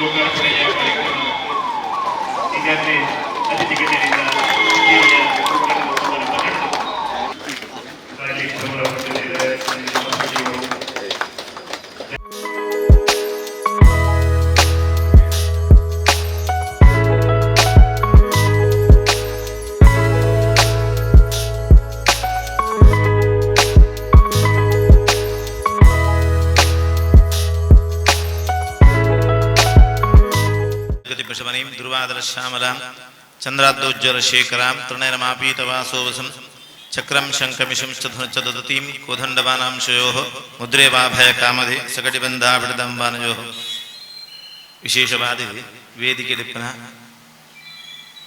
রোজগার করে যাওয়া এ যাতে ಧ್ರುವಾದರಶ್ಯಾಮಲಾಂ ಚಂದ್ರಾದ್ದೋಜ್ವಲಶೇಖರಾಂ ತೃಣೈರಮಾಪೀತವಾಸೋವಸಂ ಚಕ್ರಂ ಶಂಖಮಿಷಂ ಚ ದದತೀಂ ಕೋದಂಡವಾನಾಂಶಯೋ ಮುದ್ರೇ ವಾಭಯ ಕಾಮಧೆ ಸಗಟಿಬಂಧಾಬಿಡದಂಬಾನಯೋ ವಿಶೇಷವಾದ ವೇದಿಕೆ ಲಿಪ್ಪನ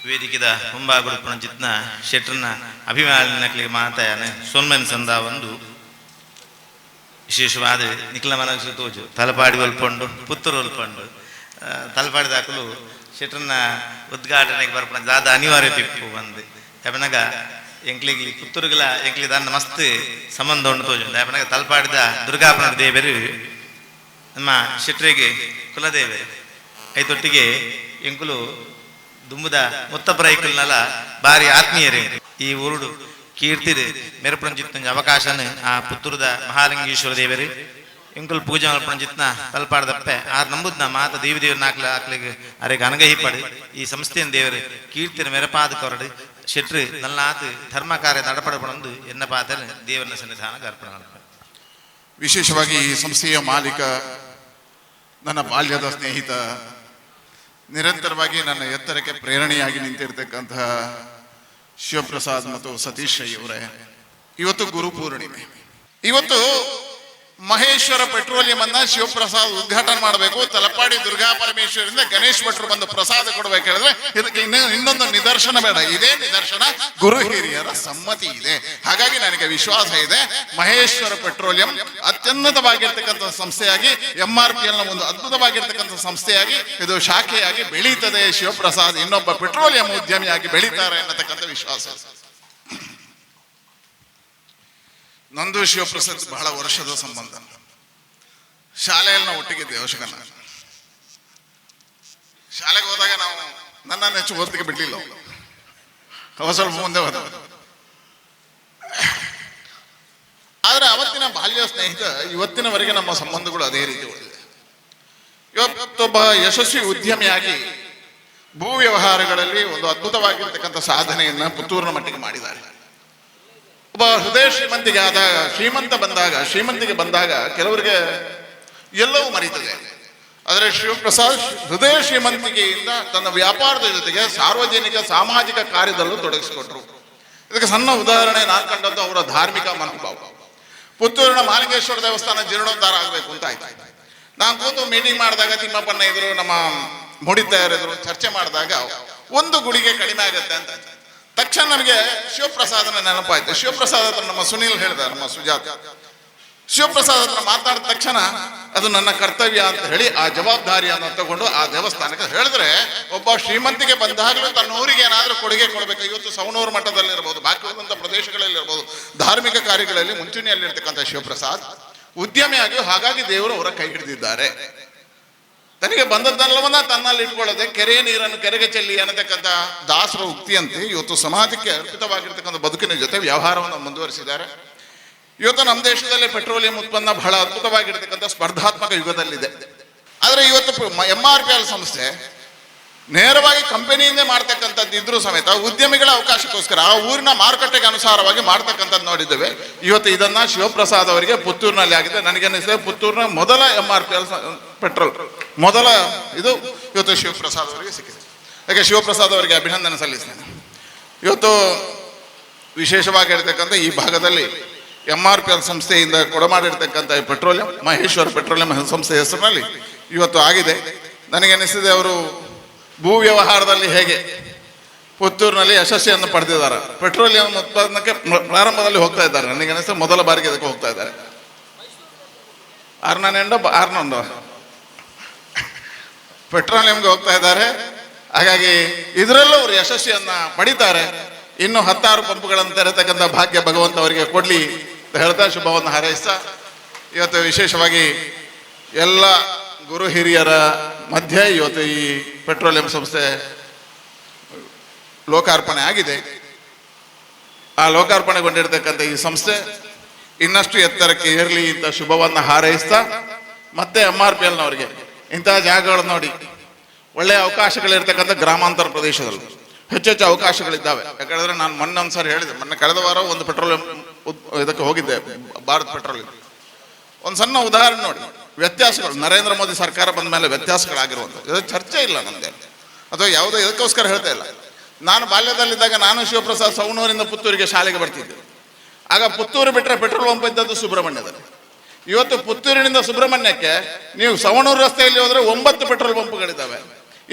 ವೇದಿಕೆದ ಮುಂಬಾಗುಡುಪನ ಜಿತ್ನ ಶೆಟ್ರನ ಅಭಿಮಾನಿನಕ್ಲಿಗೆ ಮಾತಾಯನ ಸೊನ್ಮನ್ ಸಂದ ಒಂದು ವಿಶೇಷವಾದ ನಿಖಿಲ ಮನಸ್ಸು ತೋಜು ತಲಪಾಡಿ ಒಲ್ಪಂಡು ಪುತ್ತೂರು ಒಲ್ಪಂಡು ಆ, ತಲಪಾಡಿ ದಾಖಲು ಶೆಟ್ರನ್ನ ಉದ್ಘಾಟನೆಗೆ ಬರ್ಪಣ. ದಾದ ಅನಿವಾರ್ಯ ತಿಪ್ಪು ಬಂದು. ಯಾಪನಾಗ ಎಂಕ್ಲಿಗೆ ಪುತ್ತೂರುಗಲ ಎಂಕ್ಲಿ ದಾನ ಮಸ್ತ್ ಸಂಬಂಧ ಉಂಟು ತೋಜುಂಡು. ಯಾಪನಾಗ ತಲ್ಪಾಡಿದ ದುರ್ಗಾಪನ ದೇವರು, ನಮ್ಮ ಶೆಟ್ರಿಗೆ ಕುಲದೇವರು. ಐತೊಟ್ಟಿಗೆ ಎಂಕುಲು ದುಂಬುದ ಮುತ್ತಪರ ಐಕುಲ್ನಲ ಬಾರಿ ಆತ್ಮೀಯರೇ. ಈ ಊರುಡು ಕೀರ್ತಿಡ್ ಮೆರಪುರಂಜಿತ್ತ ಅವಕಾಶನ ಆ ಪುತ್ತೂರದ ಮಹಾಲಿಂಗೇಶ್ವರ ದೇವರು. ಇಂಕುಲ್ ಪೂಜೆ ಮಲ್ಪಂಜಿತ್ನ ತಲ್ಪಾಡ್ದಪ್ಪೆ. ಆರ್ ನಂಬುದ್ನ ಮಾತ ದೇವಿ ದೇವ್ರ ನಾಕ್ಲ ಆಕ್ಲಿಗೆ ಅನಗಹಿಪಡು ಈ ಸಂಸ್ಥೆಯ ದೇವರು, ಕೀರ್ತಿನ ಮೆರಪಾದ ಕೊರಡು ಶೆಟ್ರು ಆತ ಧರ್ಮ ಕಾರ್ಯ ಬಂದು ಎನ್ನ ಪಾತ್ರ ದೇವರನ್ನ ಸನ್ನಿಧಾನಕ್ಕೆ ಅರ್ಪಣೆ ವಿಶೇಷವಾಗಿ ಈ ಸಂಸ್ಥೆಯ ಮಾಲೀಕ, ನನ್ನ ಬಾಲ್ಯದ ಸ್ನೇಹಿತ, ನಿರಂತರವಾಗಿ ನನ್ನ ಎತ್ತರಕ್ಕೆ ಪ್ರೇರಣೆಯಾಗಿ ನಿಂತಿರ್ತಕ್ಕಂತಹ ಶಿವಪ್ರಸಾದ್ ಮತ್ತು ಸತೀಶ್ ಅಯ್ಯವರೇ ಇವತ್ತು ಗುರು ಪೂರ್ಣಿಮೆ. ಇವತ್ತು ಮಹೇಶ್ವರ ಪೆಟ್ರೋಲಿಯಂ ಅನ್ನ ಶಿವಪ್ರಸಾದ್ ಉದ್ಘಾಟನೆ ಮಾಡಬೇಕು. ತಲಪಾಡಿ ದುರ್ಗಾ ಪರಮೇಶ್ವರಿಂದ ಗಣೇಶ್ ಭಟ್ರು ಬಂದು ಪ್ರಸಾದ ಕೊಡ್ಬೇಕು ಹೇಳಿದ್ರೆ ಇದಕ್ಕೆ ಇನ್ನು ಇನ್ನೊಂದು ನಿದರ್ಶನ ಬೇಡ. ಇದೇ ನಿದರ್ಶನ ಗುರು ಹಿರಿಯರ ಸಮ್ಮತಿ ಇದೆ. ಹಾಗಾಗಿ ನನಗೆ ವಿಶ್ವಾಸ ಇದೆ. ಮಹೇಶ್ವರ ಪೆಟ್ರೋಲಿಯಂ ಅತ್ಯುನ್ನತವಾಗಿರ್ತಕ್ಕಂಥ ಸಂಸ್ಥೆಯಾಗಿ ಎಂ ಆರ್ ಪಿ ಎಲ್ನ ಒಂದು ಅದ್ಭುತವಾಗಿರ್ತಕ್ಕಂಥ ಸಂಸ್ಥೆಯಾಗಿ ಇದು ಶಾಖೆಯಾಗಿ ಬೆಳೀತದೆ. ಶಿವಪ್ರಸಾದ್ ಇನ್ನೊಬ್ಬ ಪೆಟ್ರೋಲಿಯಂ ಉದ್ಯಮಿಯಾಗಿ ಬೆಳೀತಾರೆ ಅನ್ನತಕ್ಕಂಥ ವಿಶ್ವಾಸ ನಂದು ಶಿವಪ್ರಸಾದ್ ಬಹಳ ವರ್ಷದ ಸಂಬಂಧ. ಶಾಲೆಯಲ್ಲಿ ನಾವು ಒಟ್ಟಿಗೆ ಅವಶ್ಯಕನ ಶಾಲೆಗೆ ಹೋದಾಗ ನಾವು ನನ್ನನ್ನು ಹೆಚ್ಚು ಓದಲಿಕ್ಕೆ ಬಿಡ್ಲಿಲ್ಲ ಸ್ವಲ್ಪ ಮುಂದೆ ಹೋದ. ಆದರೆ ಅವತ್ತಿನ ಬಾಲ್ಯ ಸ್ನೇಹಿತ, ಇವತ್ತಿನವರೆಗೆ ನಮ್ಮ ಸಂಬಂಧಗಳು ಅದೇ ರೀತಿ ಇವತ್ತೊಬ್ಬ ಯಶಸ್ವಿ ಉದ್ಯಮಿಯಾಗಿ ಭೂ ವ್ಯವಹಾರಗಳಲ್ಲಿ ಒಂದು ಅದ್ಭುತವಾಗಿರ್ತಕ್ಕಂಥ ಸಾಧನೆಯನ್ನ ಪುತ್ತೂರಿನ ಮಟ್ಟಿಗೆ ಮಾಡಿದ್ದಾರೆ. ಒಬ್ಬ ಹೃದಯ ಶ್ರೀಮಂತಿಗೆ ಆದಾಗ, ಶ್ರೀಮಂತ ಬಂದಾಗ, ಶ್ರೀಮಂತಿಗೆ ಬಂದಾಗ ಕೆಲವರಿಗೆ ಎಲ್ಲವೂ ಮರೀತದೆ. ಆದರೆ ಶಿವಪ್ರಸಾದ್ ಹೃದಯ ಶ್ರೀಮಂತಿಕೆಯಿಂದ ತನ್ನ ವ್ಯಾಪಾರದ ಜೊತೆಗೆ ಸಾರ್ವಜನಿಕ ಸಾಮಾಜಿಕ ಕಾರ್ಯದಲ್ಲೂ ತೊಡಗಿಸಿಕೊಟ್ರು. ಇದಕ್ಕೆ ಸಣ್ಣ ಉದಾಹರಣೆ ನಾನು ಕಂಡದ್ದು ಅವರ ಧಾರ್ಮಿಕ ಮನೋಭಾವ. ಪುತ್ತೂರಿನ ಮಾಲಿಂಗೇಶ್ವರ ದೇವಸ್ಥಾನ ಜೀರ್ಣೋದ್ಧಾರ ಆಗಬೇಕು ಅಂತ ಆಯ್ತು. ನಾನು ಕೂತು ಮೀಟಿಂಗ್ ಮಾಡಿದಾಗ ತಿಮ್ಮಪ್ಪನ ಇದ್ರು ನಮ್ಮ ಮುಡಿತಾಯರಿದ್ರು ಚರ್ಚೆ ಮಾಡಿದಾಗ ಒಂದು ಗುಡಿಗೆ ಕಡಿಮೆ ಆಗುತ್ತೆ ಅಂತ ತಕ್ಷಣ ನನಗೆ ಶಿವಪ್ರಸಾದನ ನೆನಪಾಯ್ತು. ಶಿವಪ್ರಸಾದ್ ಹತ್ರ ನಮ್ಮ ಸುನೀಲ್ ಹೇಳಿದ, ನಮ್ಮ ಸುಜಾತ. ಶಿವಪ್ರಸಾದ್ ಹತ್ರ ಮಾತಾಡಿದ ತಕ್ಷಣ ಅದು ನನ್ನ ಕರ್ತವ್ಯ ಅಂತ ಹೇಳಿ ಆ ಜವಾಬ್ದಾರಿಯನ್ನು ತಗೊಂಡು ಆ ದೇವಸ್ಥಾನಕ್ಕೆ ಹೇಳಿದ್ರೆ ಒಬ್ಬ ಶ್ರೀಮಂತಿಗೆ ಬಂದಾಗಲೂ ತನ್ನ ಊರಿಗೆ ಏನಾದರೂ ಕೊಡುಗೆ ಕೊಡಬೇಕು. ಇವತ್ತು ಸವಣೂರು ಮಠದಲ್ಲಿರ್ಬೋದು, ಬಾಕಿ ಉಳಿದಂಥ ಪ್ರದೇಶಗಳಲ್ಲಿರ್ಬೋದು, ಧಾರ್ಮಿಕ ಕಾರ್ಯಗಳಲ್ಲಿ ಮುಂಚೂಣಿಯಲ್ಲಿರ್ತಕ್ಕಂಥ ಶಿವಪ್ರಸಾದ್ ಉದ್ಯಮಿಯಾಗಿ ಹಾಗಾಗಿ ದೇವರು ಅವರ ಕೈ ಹಿಡಿದಿದ್ದಾರೆ. ತನಗೆ ಬಂದದ್ದೆಲ್ಲವನ್ನ ತನ್ನಲ್ಲಿ ಇಟ್ಕೊಳ್ಳದೆ ಕೆರೆಯ ನೀರನ್ನು ಕೆರೆಗೆ ಚೆಲ್ಲಿ ಅನ್ನತಕ್ಕಂಥ ದಾಸರ ಉಕ್ತಿಯಂತೆ ಇವತ್ತು ಸಮಾಜಕ್ಕೆ ಅರ್ಪಿತವಾಗಿರ್ತಕ್ಕಂಥ ಬದುಕಿನ ಜೊತೆ ವ್ಯವಹಾರವನ್ನು ಮುಂದುವರಿಸಿದ್ದಾರೆ. ಇವತ್ತು ನಮ್ಮ ದೇಶದಲ್ಲಿ ಪೆಟ್ರೋಲಿಯಂ ಉತ್ಪನ್ನ ಬಹಳ ಅದ್ಭುತವಾಗಿರ್ತಕ್ಕಂಥ ಸ್ಪರ್ಧಾತ್ಮಕ ಯುಗದಲ್ಲಿದೆ. ಆದರೆ ಇವತ್ತು ಎಂ ಆರ್ ಪಿ ಎಲ್ ಸಂಸ್ಥೆ ನೇರವಾಗಿ ಕಂಪನಿಯಿಂದ ಮಾಡ್ತಕ್ಕಂಥದ್ದು ಇದ್ರೂ ಸಮೇತ ಉದ್ಯಮಿಗಳ ಅವಕಾಶಕ್ಕೋಸ್ಕರ ಆ ಊರಿನ ಮಾರುಕಟ್ಟೆಗೆ ಅನುಸಾರವಾಗಿ ಮಾಡ್ತಕ್ಕಂಥದ್ದು ನೋಡಿದ್ದೇವೆ. ಇವತ್ತು ಇದನ್ನ ಶಿವಪ್ರಸಾದ್ ಅವರಿಗೆ ಪುತ್ತೂರಿನಲ್ಲಿ ಆಗಿದೆ ನನಗೆ ಅನಿಸಿದೆ ಪುತ್ತೂರಿನ ಮೊದಲ M R P L petrol. ಮೊದಲ ಇದು ಇವತ್ತು ಶಿವಪ್ರಸಾದ್ ಅವರಿಗೆ ಸಿಕ್ಕಿದೆ. ಯಾಕೆ ಶಿವಪ್ರಸಾದ್ ಅವರಿಗೆ ಅಭಿನಂದನೆ ಸಲ್ಲಿಸ್ತೇನೆ. ಇವತ್ತು ವಿಶೇಷವಾಗಿ ಇರ್ತಕ್ಕಂಥ ಈ ಭಾಗದಲ್ಲಿ ಎಂ ಆರ್ ಪಿ ಎಲ್ ಸಂಸ್ಥೆಯಿಂದ ಕೊಡಮಾಡಿರ್ತಕ್ಕಂಥ ಈ ಪೆಟ್ರೋಲಿಯಂ, ಮಹೇಶ್ವರ ಪೆಟ್ರೋಲಿಯಂ ಸಂಸ್ಥೆ ಹೆಸರಿನಲ್ಲಿ ಇವತ್ತು ಆಗಿದೆ. ನನಗೆ ಅನಿಸಿದೆ ಅವರು ಭೂ ವ್ಯವಹಾರದಲ್ಲಿ ಹೇಗೆ ಪುತ್ತೂರಿನಲ್ಲಿ ಯಶಸ್ವಿಯನ್ನು ಪಡೆದಿದ್ದಾರೆ. ಪೆಟ್ರೋಲಿಯಂ ಉತ್ಪಾದನಕ್ಕೆ ಪ್ರಾರಂಭದಲ್ಲಿ ಹೋಗ್ತಾ ಇದ್ದಾರೆ. ನನಗೆ ಅನಿಸ್ತದೆ ಮೊದಲ ಬಾರಿಗೆ ಅದಕ್ಕೆ ಹೋಗ್ತಾ ಇದ್ದಾರೆ. ಆರ್ನನೆಂಡ ಆರ್ನೊಂದು ಪೆಟ್ರೋಲಿಯಂಗೆ ಹೋಗ್ತಾ ಇದ್ದಾರೆ. ಹಾಗಾಗಿ ಇದರಲ್ಲೂ ಅವರು ಯಶಸ್ವಿಯನ್ನ ಪಡಿತಾರೆ. ಇನ್ನು ಹತ್ತಾರು ಪಂಪ್ಗಳನ್ನು ತೆರೆತಕ್ಕಂಥ ಭಾಗ್ಯ ಭಗವಂತ ಅವರಿಗೆ ಕೊಡ್ಲಿ ಹೇಳ್ತಾ ಶುಭವನ್ನು ಹಾರೈಸ್ತಾ, ಇವತ್ತು ವಿಶೇಷವಾಗಿ ಎಲ್ಲ ಗುರು ಹಿರಿಯರ ಮಧ್ಯೆ ಇವತ್ತು ಈ ಪೆಟ್ರೋಲಿಯಂ ಸಂಸ್ಥೆ ಲೋಕಾರ್ಪಣೆ ಆಗಿದೆ. ಆ ಲೋಕಾರ್ಪಣೆಗೊಂಡಿರ್ತಕ್ಕಂಥ ಈ ಸಂಸ್ಥೆ ಇನ್ನಷ್ಟು ಎತ್ತರಕ್ಕೆ ಏರಲಿ ಅಂತ ಶುಭವನ್ನು ಹಾರೈಸ್ತಾ, ಮತ್ತೆ ಎಂ ಆರ್ ಪಿ ಎಲ್ನವರಿಗೆ ಇಂತಹ ಜಾಗಗಳನ್ನು ನೋಡಿ. ಒಳ್ಳೆಯ ಅವಕಾಶಗಳಿರ್ತಕ್ಕಂಥ ಗ್ರಾಮಾಂತರ ಪ್ರದೇಶದಲ್ಲಿ. ಹೆಚ್ಚೆಚ್ಚು ಅವಕಾಶಗಳಿದ್ದಾವೆ. ಯಾಕಂದ್ರೆ ನಾನು ಮೊನ್ನೆ ಒಂದ್ಸಾರಿ ಹೇಳಿದೆ. ಮೊನ್ನೆ ಕಳೆದ ವಾರ ಒಂದು ಪೆಟ್ರೋಲಿಯಂ ಇದಕ್ಕೆ ಹೋಗಿದ್ದೆ, ಭಾರತ್ ಪೆಟ್ರೋಲಿಯಂ ಒಂದು ಸಣ್ಣ ಉದಾಹರಣೆ ನೋಡಿ. ವ್ಯತ್ಯಾಸಗಳು. ನರೇಂದ್ರ ಮೋದಿ ಸರ್ಕಾರ ಬಂದ ಮೇಲೆ ವ್ಯತ್ಯಾಸಗಳಾಗಿರುವಂಥದ್ದು. ಇದು ಚರ್ಚೆ ಇಲ್ಲ ನನಗೆ ಅಥವಾ ಯಾವುದೋ ಇದಕ್ಕೋಸ್ಕರ ಹೇಳ್ತಾ ಇಲ್ಲ. ನಾನು ಬಾಲ್ಯದಲ್ಲಿದ್ದಾಗ ನಾನು ಶಿವಪ್ರಸಾದ್ ಸೌನೂರಿಂದ ಪುತ್ತೂರಿಗೆ ಶಾಲೆಗೆ ಬರ್ತಿದ್ದೆ. ಆಗ ಪುತ್ತೂರು ಬಿಟ್ಟರೆ ಪೆಟ್ರೋಲ್ ಪಂಪ್ ಇದ್ದದ್ದು ಸುಬ್ರಹ್ಮಣ್ಯದಲ್ಲಿ. ಇವತ್ತು ಪುತ್ತೂರಿನಿಂದ ಸುಬ್ರಹ್ಮಣ್ಯಕ್ಕೆ ನೀವು ಸವಣೂರು ರಸ್ತೆಯಲ್ಲಿ ಹೋದ್ರೆ ಒಂಬತ್ತು ಪೆಟ್ರೋಲ್ ಪಂಪ್ಗಳಿದ್ದಾವೆ.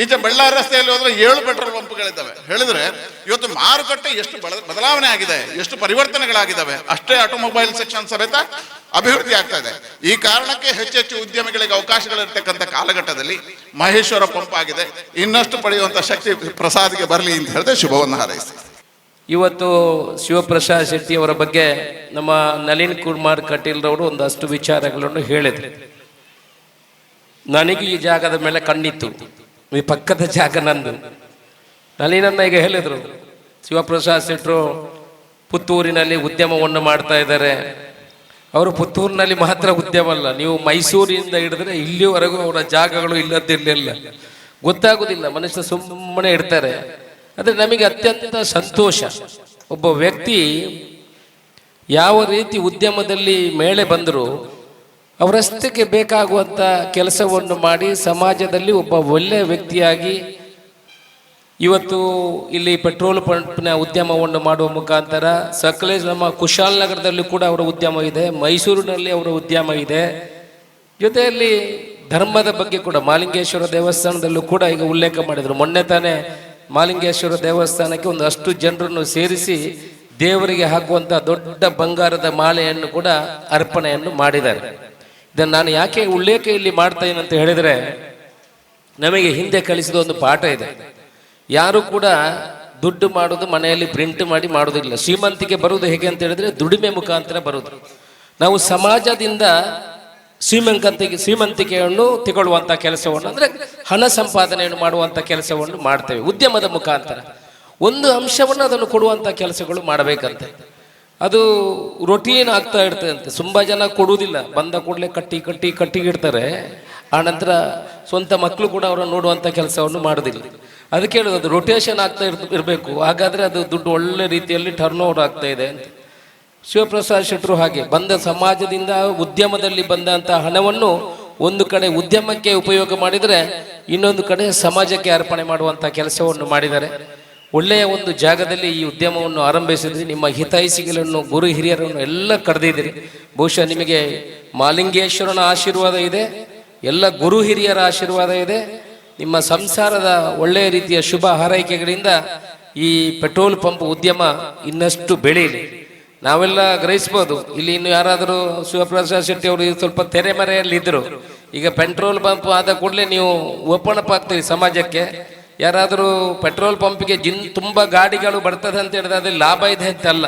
ಈಚೆ ಬಳ್ಳಾರಿ ರಸ್ತೆಯಲ್ಲಿ ಹೋದ್ರೆ ಏಳು ಪೆಟ್ರೋಲ್ ಪಂಪ್ಗಳಿದ್ದಾವೆ. ಹೇಳಿದ್ರೆ ಇವತ್ತು ಮಾರುಕಟ್ಟೆ ಎಷ್ಟು ಬದಲಾವಣೆ ಆಗಿದೆ, ಎಷ್ಟು ಪರಿವರ್ತನೆಗಳಾಗಿದ್ದಾವೆ, ಅಷ್ಟೇ ಆಟೋಮೊಬೈಲ್ ಸೆಕ್ಷನ್ ಸಮೇತ ಅಭಿವೃದ್ಧಿ ಆಗ್ತಾ ಇದೆ. ಈ ಕಾರಣಕ್ಕೆ ಹೆಚ್ಚೆಚ್ಚು ಉದ್ಯಮಿಗಳಿಗೆ ಅವಕಾಶಗಳಿರ್ತಕ್ಕಂಥ ಕಾಲಘಟ್ಟದಲ್ಲಿ ಮಹೇಶ್ವರ ಪಂಪ್ ಆಗಿದೆ. ಇನ್ನಷ್ಟು ಪಡೆಯುವಂತ ಶಕ್ತಿ ಪ್ರಸಾದ್ಗೆ ಬರಲಿ ಅಂತ ಹೇಳಿದ್ರೆ ಶುಭವನ್ನು ಹಾರೈಸ್ತೀನಿ. ಇವತ್ತು ಶಿವಪ್ರಸಾದ್ ಶೆಟ್ಟಿ ಅವರ ಬಗ್ಗೆ ನಮ್ಮ ನಳಿನ್ ಕುಮಾರ್ ಕಟೀಲ್ರವರು ಒಂದಷ್ಟು ವಿಚಾರಗಳನ್ನು ಹೇಳಿದ್ರು. ನನಗೆ ಈ ಜಾಗದ ಮೇಲೆ ಕಣ್ಣಿತ್ತು. ಈ ಪಕ್ಕದ ಜಾಗ ನಂದು. ನಳಿನನ್ನ ಈಗ ಹೇಳಿದ್ರು. ಶಿವಪ್ರಸಾದ್ ಶೆಟ್ಟರು ಪುತ್ತೂರಿನಲ್ಲಿ ಉದ್ಯಮವನ್ನು ಮಾಡ್ತಾ ಇದ್ದಾರೆ. ಅವರು ಪುತ್ತೂರಿನಲ್ಲಿ ಮಾತ್ರ ಉದ್ಯಮ ಅಲ್ಲ ನೀವು ಮೈಸೂರಿನಿಂದ ಹಿಡಿದ್ರೆ ಇಲ್ಲಿವರೆಗೂ ಅವರ ಜಾಗಗಳು ಇಲ್ಲದಿರಲಿಲ್ಲ ಗೊತ್ತಾಗುದಿಲ್ಲ, ಮನುಷ್ಯ ಸುಮ್ಮನೆ ಇಡ್ತಾರೆ ಆದರೆ ನಮಗೆ ಅತ್ಯಂತ ಸಂತೋಷ. ಒಬ್ಬ ವ್ಯಕ್ತಿ ಯಾವ ರೀತಿ ಉದ್ಯಮದಲ್ಲಿ ಮೇಳೆ ಬಂದರೂ ಅವರಷ್ಟಕ್ಕೆ ಬೇಕಾಗುವಂಥ ಕೆಲಸವನ್ನು ಮಾಡಿ ಸಮಾಜದಲ್ಲಿ ಒಬ್ಬ ಒಳ್ಳೆಯ ವ್ಯಕ್ತಿಯಾಗಿ ಇವತ್ತು ಇಲ್ಲಿ ಪೆಟ್ರೋಲ್ ಪಂಪ್ನ ಉದ್ಯಮವನ್ನು ಮಾಡುವ ಮುಖಾಂತರ ಸಕಲೇ ನಮ್ಮ ಕುಶಾಲನಗರದಲ್ಲಿ ಕೂಡ ಅವರ ಉದ್ಯಮ ಇದೆ, ಮೈಸೂರಿನಲ್ಲಿ ಅವರ ಉದ್ಯಮ ಇದೆ. ಜೊತೆಯಲ್ಲಿ ಧರ್ಮದ ಬಗ್ಗೆ ಕೂಡ ಮಾಲಿಂಗೇಶ್ವರ ದೇವಸ್ಥಾನದಲ್ಲೂ ಕೂಡ ಈಗ ಉಲ್ಲೇಖ ಮಾಡಿದರು. ಮೊನ್ನೆ ತಾನೇ ಮಾಲಿಂಗೇಶ್ವರ ದೇವಸ್ಥಾನಕ್ಕೆ ಒಂದು ಅಷ್ಟು ಜನರನ್ನು ಸೇರಿಸಿ ದೇವರಿಗೆ ಹಾಕುವಂಥ ದೊಡ್ಡ ಬಂಗಾರದ ಮಾಲೆಯನ್ನು ಕೂಡ ಅರ್ಪಣೆಯನ್ನು ಮಾಡಿದ್ದಾರೆ. ಇದನ್ನು ನಾನು ಯಾಕೆ ಉಲ್ಲೇಖ ಇಲ್ಲಿ ಮಾಡ್ತಾ ಅಂತ ಹೇಳಿದರೆ, ನಮಗೆ ಹಿಂದೆ ಕಲಿಸಿದ ಒಂದು ಪಾಠ ಇದೆ. ಯಾರು ಕೂಡ ದುಡ್ಡು ಮಾಡೋದು ಮನೆಯಲ್ಲಿ ಪ್ರಿಂಟ್ ಮಾಡಿ ಮಾಡೋದಿಲ್ಲ. ಶ್ರೀಮಂತಿಕೆ ಬರುವುದು ಹೇಗೆ ಅಂತ ಹೇಳಿದ್ರೆ ದುಡಿಮೆ ಮುಖಾಂತರ ಬರುವುದು. ನಾವು ಸಮಾಜದಿಂದ ಶ್ರೀಮಂತಿಕೆ ಶ್ರೀಮಂತಿಕೆಯನ್ನು ತಗೊಳ್ಳುವಂಥ ಕೆಲಸವನ್ನು ಅಂದರೆ ಹಣ ಸಂಪಾದನೆಯನ್ನು ಮಾಡುವಂಥ ಕೆಲಸವನ್ನು ಮಾಡ್ತೇವೆ ಉದ್ಯಮದ ಮುಖಾಂತರ. ಒಂದು ಅಂಶವನ್ನು ಅದನ್ನು ಕೊಡುವಂಥ ಕೆಲಸಗಳು ಮಾಡಬೇಕಂತೆ. ಅದು ರೊಟೀನ್ ಆಗ್ತಾ ಇರ್ತದೆ ಅಂತೆ ತುಂಬ ಜನ ಕೊಡುವುದಿಲ್ಲ. ಬಂದ ಕೂಡಲೇ ಕಟ್ಟಿ ಕಟ್ಟಿ ಕಟ್ಟಿಗಿಡ್ತಾರೆ ಆ ನಂತರ ಸ್ವಂತ ಮಕ್ಕಳು ಕೂಡ ಅವರನ್ನು ನೋಡುವಂಥ ಕೆಲಸವನ್ನು ಮಾಡೋದಿಲ್ಲ ಅದಕ್ಕೆ ಹೇಳೋದು ಅದು ರೊಟೇಷನ್ ಆಗ್ತಾ ಇರ್, ಇರಬೇಕು. ಹಾಗಾದರೆ ಅದು ದುಡ್ಡು ಒಳ್ಳೆ ರೀತಿಯಲ್ಲಿ ಟರ್ನ್ ಓವರ್ ಆಗ್ತಾ ಇದೆ ಅಂತ. ಶಿವಪ್ರಸಾದ್ ಶೆಟ್ಟರು ಹಾಗೆ ಬಂದ ಸಮಾಜದಿಂದ ಉದ್ಯಮದಲ್ಲಿ ಬಂದಂಥ ಹಣವನ್ನು ಒಂದು ಕಡೆ ಉದ್ಯಮಕ್ಕೆ ಉಪಯೋಗ ಮಾಡಿದರೆ ಇನ್ನೊಂದು ಕಡೆ ಸಮಾಜಕ್ಕೆ ಅರ್ಪಣೆ ಮಾಡುವಂಥ ಕೆಲಸವನ್ನು ಮಾಡಿದ್ದಾರೆ. ಒಳ್ಳೆಯ ಒಂದು ಜಾಗದಲ್ಲಿ ಈ ಉದ್ಯಮವನ್ನು ಆರಂಭಿಸಿದ್ರಿ. ನಿಮ್ಮ ಹಿತೈಷಿಗಳನ್ನು, ಗುರು ಹಿರಿಯರನ್ನು ಎಲ್ಲ ಕರೆದಿದ್ದೀರಿ. ಬಹುಶಃ ನಿಮಗೆ ಮಾಲಿಂಗೇಶ್ವರನ ಆಶೀರ್ವಾದ ಇದೆ, ಎಲ್ಲ ಗುರು ಹಿರಿಯರ ಆಶೀರ್ವಾದ ಇದೆ. ನಿಮ್ಮ ಸಂಸಾರದ ಒಳ್ಳೆಯ ರೀತಿಯ ಶುಭ ಹಾರೈಕೆಗಳಿಂದ ಈ ಪೆಟ್ರೋಲ್ ಪಂಪ್ ಉದ್ಯಮ ಇನ್ನಷ್ಟು ಬೆಳೀಲಿ ನಾವೆಲ್ಲ ಗ್ರಹಿಸ್ಬೋದು. ಇಲ್ಲಿ ಇನ್ನು ಯಾರಾದರೂ ಶಿವಪ್ರಸಾದ್ ಶೆಟ್ಟಿ ಅವರು ಸ್ವಲ್ಪ ತೆರೆಮರೆಯಲ್ಲಿ ಇದ್ರು. ಈಗ ಪೆಟ್ರೋಲ್ ಪಂಪ್ ಆದ ಕೂಡಲೇ ನೀವು ಓಪನ್ ಅಪ್ ಆಗ್ತೀವಿ ಸಮಾಜಕ್ಕೆ. ಯಾರಾದರೂ ಪೆಟ್ರೋಲ್ ಪಂಪ್ಗೆ ಜಿನ್ ತುಂಬ ಗಾಡಿಗಳು ಬರ್ತದೆ ಅಂತ ಹೇಳಿದ್ರೆ ಅದ್ರಲ್ಲಿ ಲಾಭ ಇದೆ ಅಂತಲ್ಲ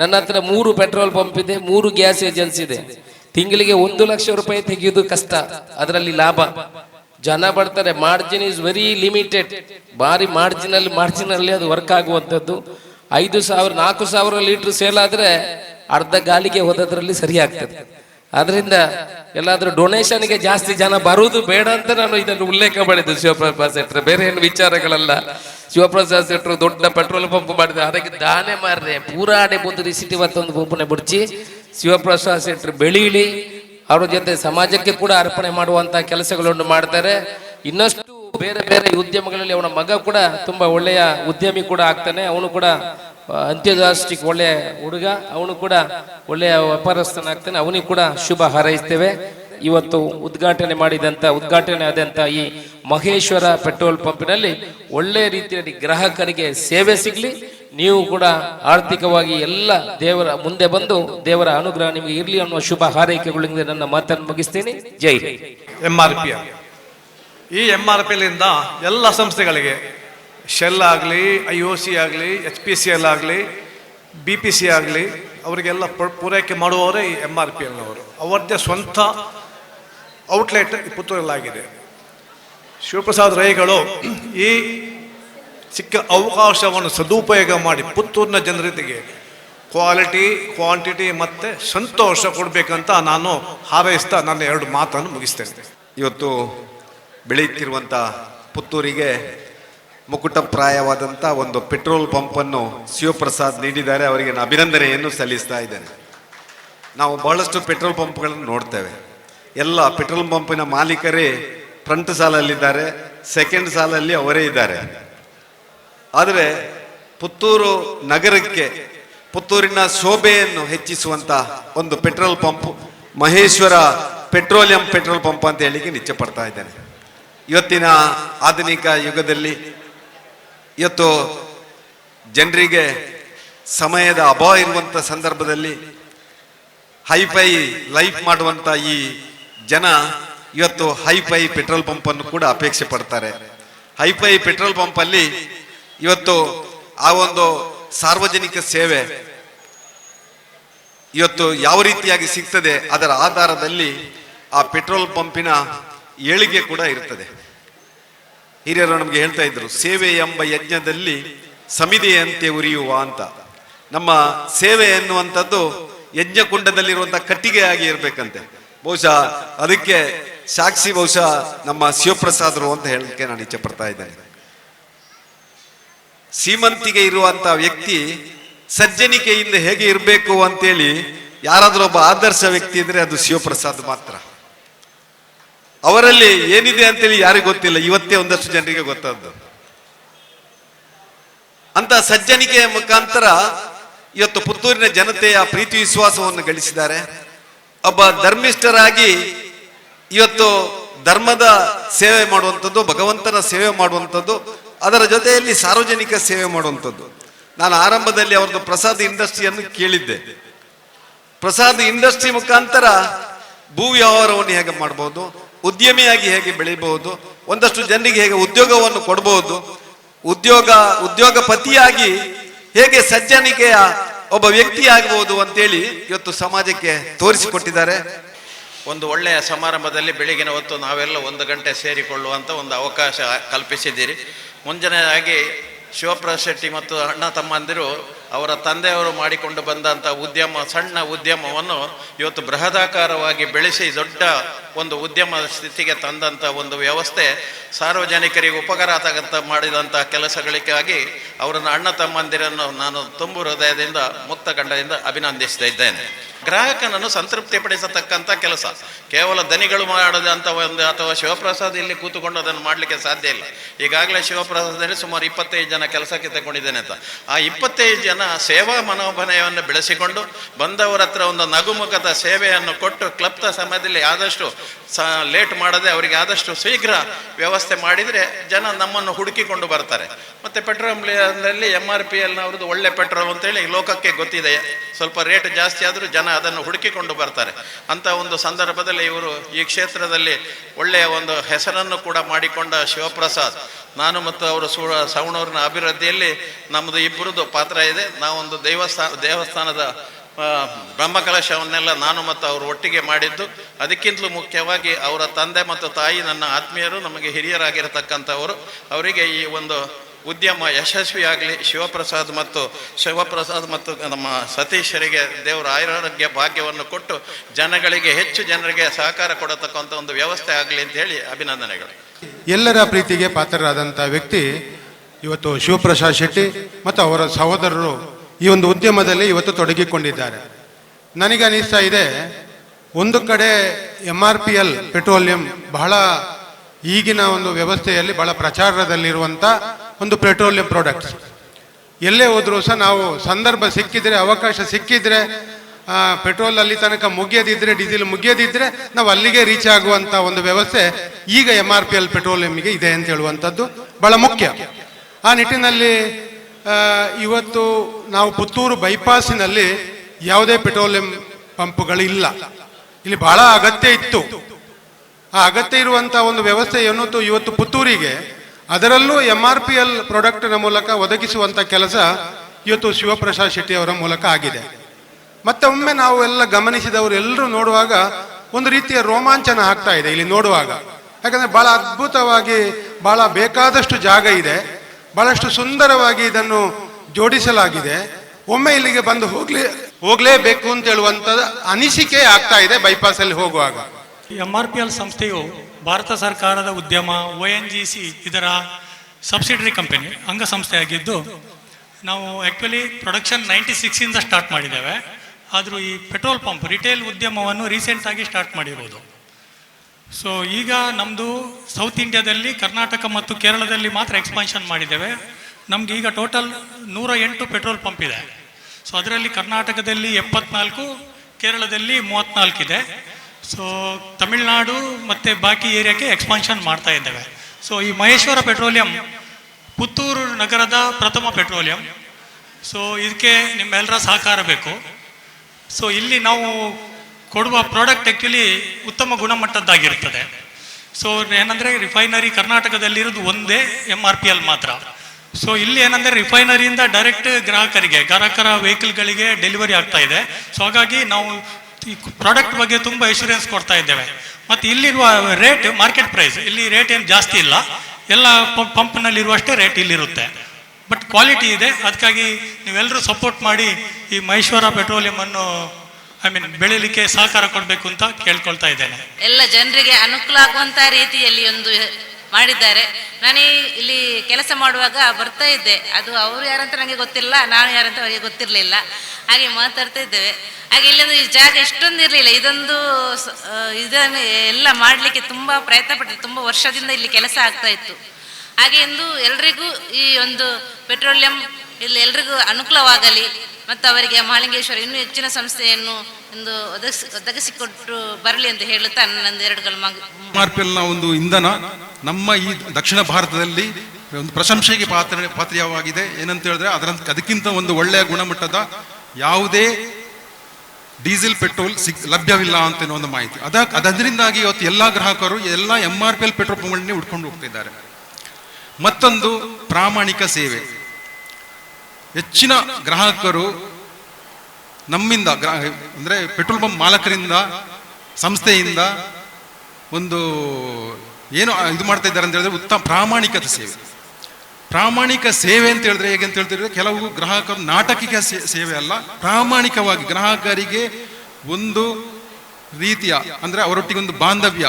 ನನ್ನ ಹತ್ರ ಮೂರು ಪೆಟ್ರೋಲ್ ಪಂಪ್ ಇದೆ, ಮೂರು ಗ್ಯಾಸ್ ಏಜೆನ್ಸಿ ಇದೆ. ತಿಂಗಳಿಗೆ ಒಂದು ಲಕ್ಷ ರೂಪಾಯಿ ತೆಗೆಯೋದು ಕಷ್ಟ, ಅದರಲ್ಲಿ ಲಾಭ. ಜನ ಬರ್ತಾರೆ ಮಾರ್ಜಿನ್ ಇಸ್ ವೆರಿ ಲಿಮಿಟೆಡ್ ಭಾರಿ ಮಾರ್ಜಿನಲ್ಲಿ ಮಾರ್ಜಿನಲ್ಲಿ ಅದು ವರ್ಕ್ ಆಗುವಂಥದ್ದು. ಐದು ಸಾವಿರ, ನಾಲ್ಕು ಸಾವಿರ ಲೀಟ್ರ್ ಸೇಲ್ ಆದ್ರೆ ಅರ್ಧ ಗಾಲಿಗೆ ಹೋದದ್ರಲ್ಲಿ ಸರಿ ಆಗ್ತದೆ. ಆದ್ರಿಂದ ಎಲ್ಲಾದ್ರೂ ಡೊನೇಷನ್ಗೆ ಜಾಸ್ತಿ ಜನ ಬರುವುದು ಬೇಡ ಅಂತ ನಾನು ಇದನ್ನು ಉಲ್ಲೇಖ ಮಾಡಿದ್ದು ಶಿವಪ್ರಸಾದ್ ಶೆಟ್ರು ಬೇರೆ ಏನು ವಿಚಾರಗಳಲ್ಲ. ಶಿವಪ್ರಸಾದ್ ಶೆಟ್ಟರು ದೊಡ್ಡ ಪೆಟ್ರೋಲ್ ಪಂಪ್ ಮಾಡಿದ್ರು. ಅದಕ್ಕೆ ದಾನೆ ಮಾರ್ರೆ ಪೂರಾಡೆ ಬಂದು ರಿಸಿಟಿ ಮತ್ತೊಂದು ಪಂಪನೆ ಬಿಡ್ಚಿ ಶಿವಪ್ರಸಾದ್ ಶೆಟ್ರು ಬೆಳೀಲಿ. ಅವ್ರ ಜೊತೆ ಸಮಾಜಕ್ಕೆ ಕೂಡ ಅರ್ಪಣೆ ಮಾಡುವಂತಹ ಕೆಲಸಗಳನ್ನು ಮಾಡ್ತಾರೆ. ಇನ್ನಷ್ಟು ಬೇರೆ ಬೇರೆ ಉದ್ಯಮಗಳಲ್ಲಿ ಅವನ ಮಗ ಕೂಡ ತುಂಬಾ ಒಳ್ಳೆಯ ಉದ್ಯಮಿ ಕೂಡ ಆಗ್ತಾನೆ. ಅವನು ಕೂಡ ಅಂತ್ಯದಾಷ್ಟಿಕ್ ಒಳ್ಳೆಯ ಹುಡುಗ. ಅವನು ಕೂಡ ಒಳ್ಳೆಯ ವ್ಯಾಪಾರಸ್ಥನಾಗ್ತಾನೆ. ಅವನಿಗೆ ಕೂಡ ಶುಭ ಹಾರೈಸ್ತೇವೆ. ಇವತ್ತು ಉದ್ಘಾಟನೆ ಮಾಡಿದಂತ, ಉದ್ಘಾಟನೆ ಆದಂತ ಈ ಮಹೇಶ್ವರ ಪೆಟ್ರೋಲ್ ಪಂಪಿನಲ್ಲಿ ಒಳ್ಳೆಯ ರೀತಿಯಲ್ಲಿ ಗ್ರಾಹಕರಿಗೆ ಸೇವೆ ಸಿಗಲಿ. ನೀವು ಕೂಡ ಆರ್ಥಿಕವಾಗಿ ಎಲ್ಲ ದೇವರ ಮುಂದೆ ಬಂದು ದೇವರ ಅನುಗ್ರಹ ನಿಮಗೆ ಇರಲಿ ಅನ್ನುವ ಶುಭ ಹಾರೈಕೆಗಳಿಂದ ನನ್ನ ಮಾತನ್ನು ಮುಗಿಸ್ತೀನಿ. ಜೈ ಎಂ ಆರ್ ಪಿ ಈ ಎಂ ಆರ್ ಪಿಲಿಂದ ಎಲ್ಲ ಸಂಸ್ಥೆಗಳಿಗೆ ಶೆಲ್ ಆಗಲಿ ಐ ಒ ಸಿ ಆಗಲಿ ಎಚ್ ಪಿ ಸಿ ಎಲ್ ಆಗಲಿ ಬಿ ಪಿ ಸಿ ಆಗಲಿ, ಅವರಿಗೆಲ್ಲ ಪೂರೈಕೆ ಮಾಡುವವರೇ ಈ ಎಂ ಆರ್ ಪಿ ಎಲ್ನವರು ಅವರದ್ದೇ ಸ್ವಂತ ಔಟ್ಲೆಟ್ ಪುತ್ತೂರಲ್ಲಾಗಿದೆ ಶಿವಪ್ರಸಾದ್ ರೈಗಳು ಈ ಸಿಕ್ಕ ಅವಕಾಶವನ್ನು ಸದುಪಯೋಗ ಮಾಡಿ ಪುತ್ತೂರಿನ ಜನರಿಗೆ ಕ್ವಾಲಿಟಿ, ಕ್ವಾಂಟಿಟಿ ಮತ್ತು ಸಂತೋಷ ಕೊಡಬೇಕಂತ ನಾನು ಹಾರೈಸ್ತಾ ನನ್ನ ಎರಡು ಮಾತನ್ನು ಮುಗಿಸ್ತೇನೆ. ಇವತ್ತು ಬೆಳೆಯುತ್ತಿರುವಂಥ ಪುತ್ತೂರಿಗೆ ಮುಕುಟಪ್ರಾಯವಾದಂಥ ಒಂದು ಪೆಟ್ರೋಲ್ ಪಂಪನ್ನು ಶಿವಪ್ರಸಾದ್ ನೀಡಿದ್ದಾರೆ. ಅವರಿಗೆ ನಾನು ಅಭಿನಂದನೆಯನ್ನು ಸಲ್ಲಿಸ್ತಾ ಇದ್ದೇನೆ. ನಾವು ಬಹಳಷ್ಟು ಪೆಟ್ರೋಲ್ ಪಂಪ್ಗಳನ್ನು ನೋಡ್ತೇವೆ. ಎಲ್ಲ ಪೆಟ್ರೋಲ್ ಪಂಪಿನ ಮಾಲೀಕರೇ ಫ್ರಂಟ್ ಸಾಲಲ್ಲಿದ್ದಾರೆ, ಸೆಕೆಂಡ್ ಸಾಲಲ್ಲಿ ಅವರೇ ಇದ್ದಾರೆ. ಆದರೆ ಪುತ್ತೂರು ನಗರಕ್ಕೆ, ಪುತ್ತೂರಿನ ಶೋಭೆಯನ್ನು ಹೆಚ್ಚಿಸುವಂತ ಒಂದು petrol pump Maheshwara petroleum petrol pump ಅಂತ ಹೇಳಿಕ್ಕೆ ನಿಚ್ಚೆ ಪಡ್ತಾ ಇದ್ದೇನೆ. ಇವತ್ತಿನ ಆಧುನಿಕ ಯುಗದಲ್ಲಿ ಇವತ್ತು ಜನರಿಗೆ ಸಮಯದ ಅಭಾವ ಇರುವಂಥ ಸಂದರ್ಭದಲ್ಲಿ ಹೈಫೈ ಲೈಫ್ ಮಾಡುವಂಥ ಈ ಜನ ಇವತ್ತು ಹೈಫೈ ಪೆಟ್ರೋಲ್ ಪಂಪನ್ನು ಕೂಡ ಅಪೇಕ್ಷೆ ಪಡ್ತಾರೆ. ಹೈಫೈ ಪೆಟ್ರೋಲ್ ಪಂಪಲ್ಲಿ ಇವತ್ತು ಆ ಒಂದು ಸಾರ್ವಜನಿಕ ಸೇವೆ ಇವತ್ತು ಯಾವ ರೀತಿಯಾಗಿ ಸಿಗ್ತದೆ ಅದರ ಆಧಾರದಲ್ಲಿ ಆ ಪೆಟ್ರೋಲ್ ಪಂಪಿನ ಏಳಿಗೆ ಕೂಡ ಇರ್ತದೆ. ಹಿರಿಯರು ನಮಗೆ ಹೇಳ್ತಾ ಇದ್ರು, ಸೇವೆ ಎಂಬ ಯಜ್ಞದಲ್ಲಿ ಸಮಿದೆಯಂತೆ ಉರಿಯುವ ಅಂತ. ನಮ್ಮ ಸೇವೆ ಎನ್ನುವಂಥದ್ದು ಯಜ್ಞಕುಂಡದಲ್ಲಿರುವಂತಹ ಕಟ್ಟಿಗೆಯಾಗಿ ಇರಬೇಕಂತೆ. ಬಹುಶಃ ಅದಕ್ಕೆ ಸಾಕ್ಷಿ ಬಹುಶಃ ನಮ್ಮ ಶಿವಪ್ರಸಾದರು ಅಂತ ಹೇಳಲಿಕ್ಕೆ ನಾನು ಇಚ್ಛೆ ಪಡ್ತಾ ಇದ್ದೇನೆ. ಸೀಮಂತಿಗೆ ಇರುವಂತ ವ್ಯಕ್ತಿ ಸಜ್ಜನಿಕೆಯಿಂದ ಹೇಗೆ ಇರಬೇಕು ಅಂತೇಳಿ ಯಾರಾದರೂ ಒಬ್ಬ ಆದರ್ಶ ವ್ಯಕ್ತಿ ಇದ್ರೆ ಅದು ಶಿವಪ್ರಸಾದ್ ಮಾತ್ರ. ಅವರಲ್ಲಿ ಏನಿದೆ ಅಂತೇಳಿ ಯಾರಿಗೂ ಗೊತ್ತಿಲ್ಲ. ಇವತ್ತೇ ಒಂದಷ್ಟು ಜನರಿಗೆ ಗೊತ್ತಾದ್ದು. ಅಂತ ಸಜ್ಜನಿಕೆಯ ಮುಖಾಂತರ ಇವತ್ತು ಪುತ್ತೂರಿನ ಜನತೆಯ ಪ್ರೀತಿ ವಿಶ್ವಾಸವನ್ನು ಗಳಿಸಿದ್ದಾರೆ. ಒಬ್ಬ ಧರ್ಮಿಷ್ಠರಾಗಿ ಇವತ್ತು ಧರ್ಮದ ಸೇವೆ ಮಾಡುವಂಥದ್ದು, ಭಗವಂತನ ಸೇವೆ ಮಾಡುವಂಥದ್ದು, ಅದರ ಜೊತೆಯಲ್ಲಿ ಸಾರ್ವಜನಿಕ ಸೇವೆ ಮಾಡುವಂಥದ್ದು. ನಾನು ಆರಂಭದಲ್ಲಿ ಅವ್ರದ್ದು ಪ್ರಸಾದ್ ಇಂಡಸ್ಟ್ರಿಯನ್ನು ಕೇಳಿದ್ದೆ. ಪ್ರಸಾದ್ ಇಂಡಸ್ಟ್ರಿ ಮುಖಾಂತರ ಭೂ ವ್ಯವಹಾರವನ್ನು ಹೇಗೆ ಮಾಡಬಹುದು ಉದ್ಯಮಿಯಾಗಿ ಹೇಗೆ ಬೆಳಿಬಹುದು, ಒಂದಷ್ಟು ಜನರಿಗೆ ಹೇಗೆ ಉದ್ಯೋಗವನ್ನು ಕೊಡಬಹುದು, ಉದ್ಯೋಗ, ಉದ್ಯೋಗಪತಿಯಾಗಿ ಹೇಗೆ ಸಜ್ಜನಿಕೆಯ ಒಬ್ಬ ವ್ಯಕ್ತಿ ಆಗಬಹುದು ಅಂತೇಳಿ ಇವತ್ತು ಸಮಾಜಕ್ಕೆ ತೋರಿಸಿಕೊಟ್ಟಿದ್ದಾರೆ. ಒಂದು ಒಳ್ಳೆಯ ಸಮಾರಂಭದಲ್ಲಿ ಬೆಳಗಿನ ಹೊತ್ತು ನಾವೆಲ್ಲ ಒಂದು ಗಂಟೆ ಸೇರಿಕೊಳ್ಳುವಂಥ ಒಂದು ಅವಕಾಶ ಕಲ್ಪಿಸಿದ್ದೀರಿ. ಮುಂಜಾನೆಯಾಗಿ ಶಿವಪ್ರಸಾದ್ ಶೆಟ್ಟಿ ಮತ್ತು ಅಣ್ಣ ತಮ್ಮಂದಿರು ಅವರ ತಂದೆಯವರು ಮಾಡಿಕೊಂಡು ಬಂದಂಥ ಉದ್ಯಮ, ಸಣ್ಣ ಉದ್ಯಮವನ್ನು ಇವತ್ತು ಬೃಹದಾಕಾರವಾಗಿ ಬೆಳೆಸಿ ದೊಡ್ಡ ಒಂದು ಉದ್ಯಮ ಸ್ಥಿತಿಗೆ ತಂದಂಥ ಒಂದು ವ್ಯವಸ್ಥೆ, ಸಾರ್ವಜನಿಕರಿಗೆ ಉಪಕಾರ ತಗಂತ ಮಾಡಿದಂಥ ಕೆಲಸಗಳಿಗಾಗಿ ಅವರನ್ನು ಅಣ್ಣ ತಮ್ಮಂದಿರನ್ನು ನಾನು ತುಂಬು ಹೃದಯದಿಂದ, ಮುಕ್ತ ಕಂಡದಿಂದ ಅಭಿನಂದಿಸ್ತಾ ಇದ್ದೇನೆ. ಗ್ರಾಹಕನನ್ನು ಸಂತೃಪ್ತಿಪಡಿಸತಕ್ಕಂಥ ಕೆಲಸ. ಕೇವಲ ದನಿಗಳು ಮಾಡದಂಥ ಒಂದು ಅಥವಾ ಶಿವಪ್ರಸಾದ್ ಇಲ್ಲಿ ಕೂತುಕೊಂಡು ಅದನ್ನು ಮಾಡಲಿಕ್ಕೆ ಸಾಧ್ಯ ಇಲ್ಲ. ಈಗಾಗಲೇ ಶಿವಪ್ರಸಾದಲ್ಲಿ ಸುಮಾರು ಇಪ್ಪತ್ತೈದು ಜನ ಕೆಲಸಕ್ಕೆ ತಗೊಂಡಿದ್ದೇನೆ ಅಂತ. ಆ ಇಪ್ಪತ್ತೈದು ಜನ ಸೇವಾ ಮನೋಭನೆಯನ್ನು ಬೆಳೆಸಿಕೊಂಡು ಬಂದವರ ಹತ್ರ ಒಂದು ನಗುಮುಖದ ಸೇವೆಯನ್ನು ಕೊಟ್ಟು ಕ್ಲಪ್ತ ಸಮಯದಲ್ಲಿ ಆದಷ್ಟು ಸ, ಲೇಟ್ ಮಾಡದೆ ಅವರಿಗೆ ಆದಷ್ಟು ಶೀಘ್ರ ವ್ಯವಸ್ಥೆ ಮಾಡಿದರೆ ಜನ ನಮ್ಮನ್ನು ಹುಡುಕಿಕೊಂಡು ಬರ್ತಾರೆ. ಮತ್ತು ಪೆಟ್ರೋಲ್ನಲ್ಲಿ ಎಂ ಆರ್ ಪಿ ಎಲ್ನವ್ರದ್ದು ಒಳ್ಳೆ ಪೆಟ್ರೋಲ್ ಅಂತೇಳಿ ಲೋಕಕ್ಕೆ ಗೊತ್ತಿದೆ. ಸ್ವಲ್ಪ ರೇಟ್ ಜಾಸ್ತಿ ಆದರೂ ಜನ ಅದನ್ನು ಹುಡುಕಿಕೊಂಡು ಬರ್ತಾರೆ. ಅಂಥ ಒಂದು ಸಂದರ್ಭದಲ್ಲಿ ಇವರು ಈ ಕ್ಷೇತ್ರದಲ್ಲಿ ಒಳ್ಳೆಯ ಒಂದು ಹೆಸರನ್ನು ಕೂಡ ಮಾಡಿಕೊಂಡ ಶಿವಪ್ರಸಾದ್. ನಾನು ಮತ್ತು ಅವರು ಸೂ ಸವಣವ್ರನ್ನ ಅಭಿವೃದ್ಧಿಯಲ್ಲಿ ನಮ್ಮದು ಇಬ್ಬರದ್ದು ಪಾತ್ರ ಇದೆ. ನಾವೊಂದು ದೇವಸ್ಥಾನ ದೇವಸ್ಥಾನದ ಬ್ರಹ್ಮಕಲಶವನ್ನೆಲ್ಲ ನಾನು ಮತ್ತು ಅವರು ಒಟ್ಟಿಗೆ ಮಾಡಿದ್ದು. ಅದಕ್ಕಿಂತಲೂ ಮುಖ್ಯವಾಗಿ ಅವರ ತಂದೆ ಮತ್ತು ತಾಯಿ ನನ್ನ ಆತ್ಮೀಯರು, ನಮಗೆ ಹಿರಿಯರಾಗಿರತಕ್ಕಂಥವರು. ಅವರಿಗೆ ಈ ಒಂದು ಉದ್ಯಮ ಯಶಸ್ವಿಯಾಗಲಿ, ಶಿವಪ್ರಸಾದ್ ಮತ್ತು ಶಿವಪ್ರಸಾದ್ ಮತ್ತು ನಮ್ಮ ಸತೀಶರಿಗೆ ದೇವರ ಆರೋಗ್ಯ ಭಾಗ್ಯವನ್ನು ಕೊಟ್ಟು ಜನಗಳಿಗೆ, ಹೆಚ್ಚು ಜನರಿಗೆ ಸಹಕಾರ ಕೊಡತಕ್ಕಂಥ ಒಂದು ವ್ಯವಸ್ಥೆ ಆಗಲಿ ಅಂತ ಹೇಳಿ ಅಭಿನಂದನೆಗಳು. ಎಲ್ಲರ ಪ್ರೀತಿಗೆ ಪಾತ್ರರಾದಂಥ ವ್ಯಕ್ತಿ ಇವತ್ತು ಶಿವಪ್ರಸಾದ್ ಶೆಟ್ಟಿ ಮತ್ತು ಅವರ ಸಹೋದರರು ಈ ಒಂದು ಉದ್ಯಮದಲ್ಲಿ ಇವತ್ತು ತೊಡಗಿಕೊಂಡಿದ್ದಾರೆ. ನನಗೆ ಅನಿಸ್ತಾ ಇದೆ, ಒಂದು ಕಡೆ M R P L petroleum ಬಹಳ ಈಗಿನ ಒಂದು ವ್ಯವಸ್ಥೆಯಲ್ಲಿ ಬಹಳ ಪ್ರಚಾರದಲ್ಲಿರುವಂಥ ಒಂದು ಪೆಟ್ರೋಲಿಯಂ ಪ್ರಾಡಕ್ಟ್ಸ್. ಎಲ್ಲೇ ಹೋದರೂ ಸಹ ನಾವು ಸಂದರ್ಭ ಸಿಕ್ಕಿದ್ರೆ, ಅವಕಾಶ ಸಿಕ್ಕಿದ್ರೆ ಪೆಟ್ರೋಲ್ ಅಲ್ಲಿ ತನಕ ಮುಗಿಯದಿದ್ರೆ, ಡೀಸೆಲ್ ಮುಗಿಯದಿದ್ರೆ ನಾವು ಅಲ್ಲಿಗೆ ರೀಚ್ ಆಗುವಂತ ಒಂದು ವ್ಯವಸ್ಥೆ ಈಗ ಎಂ ಆರ್ ಪಿ ಎಲ್ ಪೆಟ್ರೋಲಿಯಂಗೆ ಇದೆ ಅಂತ ಹೇಳುವಂಥದ್ದು ಬಹಳ ಮುಖ್ಯ. ಆ ನಿಟ್ಟಿನಲ್ಲಿ ಇವತ್ತು ನಾವು ಪುತ್ತೂರು ಬೈಪಾಸಿನಲ್ಲಿ ಯಾವುದೇ ಪೆಟ್ರೋಲಿಯಂ ಪಂಪ್ಗಳು ಇಲ್ಲ ಇಲ್ಲಿ ಬಹಳ ಅಗತ್ಯ ಇತ್ತು. ಆ ಅಗತ್ಯ ಇರುವಂಥ ಒಂದು ವ್ಯವಸ್ಥೆ ಏನೋ ಇವತ್ತು ಪುತ್ತೂರಿಗೆ, ಅದರಲ್ಲೂ ಎಂ ಆರ್ ಪಿ ಎಲ್ ಪ್ರಾಡಕ್ಟ್ನ ಮೂಲಕ ಒದಗಿಸುವಂಥ ಕೆಲಸ ಇವತ್ತು ಶಿವಪ್ರಸಾದ್ ಶೆಟ್ಟಿ ಅವರ ಮೂಲಕ ಆಗಿದೆ. ಮತ್ತೆ ಒಮ್ಮೆ ನಾವು ಎಲ್ಲ ಗಮನಿಸಿದವರು ಎಲ್ಲರೂ ನೋಡುವಾಗ ಒಂದು ರೀತಿಯ ರೋಮಾಂಚನ ಆಗ್ತಾ ಇದೆ ಇಲ್ಲಿ ನೋಡುವಾಗ. ಯಾಕಂದ್ರೆ ಬಹಳ ಅದ್ಭುತವಾಗಿ ಬಹಳ ಬೇಕಾದಷ್ಟು ಜಾಗ ಇದೆ. ಬಹಳಷ್ಟು ಸುಂದರವಾಗಿ ಇದನ್ನು ಜೋಡಿಸಲಾಗಿದೆ. ಒಮ್ಮೆ ಇಲ್ಲಿಗೆ ಬಂದು ಹೋಗ್ಲಿ, ಹೋಗ್ಲೇಬೇಕು ಅಂತ ಹೇಳುವಂತ ಅನಿಸಿಕೆ ಆಗ್ತಾ ಇದೆ ಬೈಪಾಸ್ ಅಲ್ಲಿ ಹೋಗುವಾಗ. ಎಂ ಆರ್ ಪಿ ಎಲ್ ಸಂಸ್ಥೆಯು ಭಾರತ ಸರ್ಕಾರದ ಉದ್ಯಮ ಒ ಎನ್ ಜಿ ಸಿ ಇದರ ಸಬ್ಸಿಡರಿ ಕಂಪನಿ ಅಂಗಸಂಸ್ಥೆಯಾಗಿದ್ದು, ನಾವು ಆ್ಯಕ್ಚುಲಿ ಪ್ರೊಡಕ್ಷನ್ ನೈಂಟಿ ಸಿಕ್ಸಿಂದ ಸ್ಟಾರ್ಟ್ ಮಾಡಿದ್ದೇವೆ. ಆದರೂ ಈ ಪೆಟ್ರೋಲ್ ಪಂಪ್ ರಿಟೇಲ್ ಉದ್ಯಮವನ್ನು ರೀಸೆಂಟಾಗಿ ಸ್ಟಾರ್ಟ್ ಮಾಡಿರೋದು. ಸೊ ಈಗ ನಮ್ಮದು ಸೌತ್ ಇಂಡಿಯಾದಲ್ಲಿ ಕರ್ನಾಟಕ ಮತ್ತು ಕೇರಳದಲ್ಲಿ ಮಾತ್ರ ಎಕ್ಸ್ಪಾನ್ಷನ್ ಮಾಡಿದ್ದೇವೆ. ನಮ್ಗೆ ಈಗ ಟೋಟಲ್ ನೂರ ಎಂಟು ಪೆಟ್ರೋಲ್ ಪಂಪ್ ಇದೆ. ಸೊ ಅದರಲ್ಲಿ ಕರ್ನಾಟಕದಲ್ಲಿ ಎಪ್ಪತ್ನಾಲ್ಕು ಕೇರಳದಲ್ಲಿ ಮೂವತ್ತ್ನಾಲ್ಕು ಇದೆ. ಸೊ ತಮಿಳುನಾಡು ಮತ್ತು ಬಾಕಿ ಏರಿಯಾಕ್ಕೆ ಎಕ್ಸ್ಪಾನ್ಷನ್ ಮಾಡ್ತಾ ಇದ್ದೇವೆ. ಸೊ ಈ ಮಹೇಶ್ವರ ಪೆಟ್ರೋಲಿಯಂ ಪುತ್ತೂರು ನಗರದ ಪ್ರಥಮ ಪೆಟ್ರೋಲಿಯಂ ಸೊ ಇದಕ್ಕೆ ನಿಮ್ಮೆಲ್ಲರ ಸಹಕಾರ ಬೇಕು. ಸೊ ಇಲ್ಲಿ ನಾವು ಕೊಡುವ ಪ್ರಾಡಕ್ಟ್ ಆ್ಯಕ್ಚುಲಿ ಉತ್ತಮ ಗುಣಮಟ್ಟದ್ದಾಗಿರ್ತದೆ. ಸೊ ಏನಂದರೆ ರಿಫೈನರಿ ಕರ್ನಾಟಕದಲ್ಲಿರೋದು ಒಂದೇ ಎಂ ಆರ್ ಪಿ ಎಲ್ ಮಾತ್ರ. ಸೊ ಇಲ್ಲಿ ಏನಂದರೆ ರಿಫೈನರಿಯಿಂದ ಡೈರೆಕ್ಟ್ ಗ್ರಾಹಕರಿಗೆ, ಗ್ರಾಹಕರ ವೆಹಿಕಲ್ಗಳಿಗೆ ಡೆಲಿವರಿ ಆಗ್ತಾ ಇದೆ. ಸೊ ಹಾಗಾಗಿ ನಾವು ಈ ಪ್ರಾಡಕ್ಟ್ ಬಗ್ಗೆ ತುಂಬ ಇನ್ಶೂರೆನ್ಸ್ ಕೊಡ್ತಾ ಇದ್ದೇವೆ. ಮತ್ತು ಇಲ್ಲಿರುವ ರೇಟ್ ಮಾರ್ಕೆಟ್ ಪ್ರೈಸ್ ಇಲ್ಲಿ ರೇಟ್ ಏನು ಜಾಸ್ತಿ ಇಲ್ಲ. ಎಲ್ಲ ಪಂಪ್ನಲ್ಲಿರುವಷ್ಟೇ ರೇಟ್ ಇಲ್ಲಿರುತ್ತೆ. ಬಟ್ ಕ್ವಾಲಿಟಿ ಇದೆ. ಅದಕ್ಕಾಗಿ ನೀವೆಲ್ಲರೂ ಸಪೋರ್ಟ್ ಮಾಡಿ ಈ ಮಹೇಶ್ವರ ಪೆಟ್ರೋಲಿಯಂ ಅನ್ನು ಐ ಮೀನ್ ಬೆಳೀಲಿಕ್ಕೆ ಸಹಕಾರ ಕೊಡಬೇಕು ಅಂತ ಕೇಳ್ಕೊಳ್ತಾ ಇದ್ದೇನೆ. ಎಲ್ಲ ಜನರಿಗೆ ಅನುಕೂಲ ಆಗುವಂತ ರೀತಿಯಲ್ಲಿ ಒಂದು ಮಾಡಿದ್ದಾರೆ. ನಾನು ಇಲ್ಲಿ ಕೆಲಸ ಮಾಡುವಾಗ ಬರ್ತಾ ಇದ್ದೆ. ಅದು ಅವರು ಯಾರಂತ ನನಗೆ ಗೊತ್ತಿಲ್ಲ, ನಾನು ಯಾರಂತ ಅವರಿಗೆ ಗೊತ್ತಿರಲಿಲ್ಲ. ಹಾಗೆ ಮಾತಾಡ್ತಾ ಇದ್ದೇವೆ. ಹಾಗೆ ಇಲ್ಲೊಂದು ಈ ಜಾಗ ಎಷ್ಟೊಂದು ಇರಲಿಲ್ಲ. ಇದೊಂದು ಇದನ್ನು ಎಲ್ಲ ಮಾಡಲಿಕ್ಕೆ ತುಂಬ ಪ್ರಯತ್ನ ಪಟ್ಟಿದೆ ತುಂಬ ವರ್ಷದಿಂದ ಇಲ್ಲಿ ಕೆಲಸ ಆಗ್ತಾ ಇತ್ತು. ಹಾಗೆ ಎಂದು ಎಲ್ರಿಗೂ ಈ ಒಂದು ಪೆಟ್ರೋಲಿಯಂ ಇಲ್ಲಿ ಎಲ್ರಿಗೂ ಅನುಕೂಲವಾಗಲಿ ಮತ್ತು ಅವರಿಗೆ ಮಹಾಲಿಂಗೇಶ್ವರ ಇನ್ನೂ ಹೆಚ್ಚಿನ ಸಂಸ್ಥೆಯನ್ನು ಒಂದು ಒದಗಿಸಿ ಒದಗಿಸಿಕೊಟ್ಟು ಬರಲಿ ಅಂತ ಹೇಳುತ್ತಾ ನನ್ನೊಂದು ಎರಡು ಎಲ್ನ ಒಂದು ಇಂಧನ ನಮ್ಮ ಈ ದಕ್ಷಿಣ ಭಾರತದಲ್ಲಿ ಒಂದು ಪ್ರಶಂಸೆಗೆ ಪಾತ್ರ ಪಾತ್ರೀಯವಾಗಿದೆ ಏನಂತ ಹೇಳಿದ್ರೆ ಅದರ ಅದಕ್ಕಿಂತ ಒಂದು ಒಳ್ಳೆಯ ಗುಣಮಟ್ಟದ ಯಾವುದೇ ಡೀಸೆಲ್ ಪೆಟ್ರೋಲ್ ಸಿಗ್ ಲಭ್ಯವಿಲ್ಲ ಅಂತ ಒಂದು ಮಾಹಿತಿ. ಅದ ಅದರಿಂದಾಗಿ ಇವತ್ತು ಎಲ್ಲ ಗ್ರಾಹಕರು ಎಲ್ಲ M R P L petrol ಪಂಪ್ಗಳನ್ನೇ ಉಟ್ಕೊಂಡು ಹೋಗ್ತಿದ್ದಾರೆ ಮತ್ತೊಂದು ಪ್ರಾಮಾಣಿಕ ಸೇವೆ. ಹೆಚ್ಚಿನ ಗ್ರಾಹಕರು ನಮ್ಮಿಂದ ಗ್ರಾಹ ಅಂದರೆ ಪೆಟ್ರೋಲ್ ಪಂಪ್ ಮಾಲಕರಿಂದ, ಸಂಸ್ಥೆಯಿಂದ ಒಂದು ಏನು ಇದು ಮಾಡ್ತಾ ಇದ್ದಾರೆ ಅಂತ ಹೇಳಿದ್ರೆ ಉತ್ತಮ ಪ್ರಾಮಾಣಿಕತೆ ಸೇವೆ. ಪ್ರಾಮಾಣಿಕ ಸೇವೆ ಅಂತ ಹೇಳಿದ್ರೆ ಹೇಗೆ ಅಂತ ಹೇಳ್ತಿದ್ರೆ ಕೆಲವು ಗ್ರಾಹಕರು ನಾಟಕಿಕ ಸೇವೆ ಅಲ್ಲ, ಪ್ರಾಮಾಣಿಕವಾಗಿ ಗ್ರಾಹಕರಿಗೆ ಒಂದು ರೀತಿಯ, ಅಂದರೆ ಅವರೊಟ್ಟಿಗೆ ಒಂದು ಬಾಂಧವ್ಯ,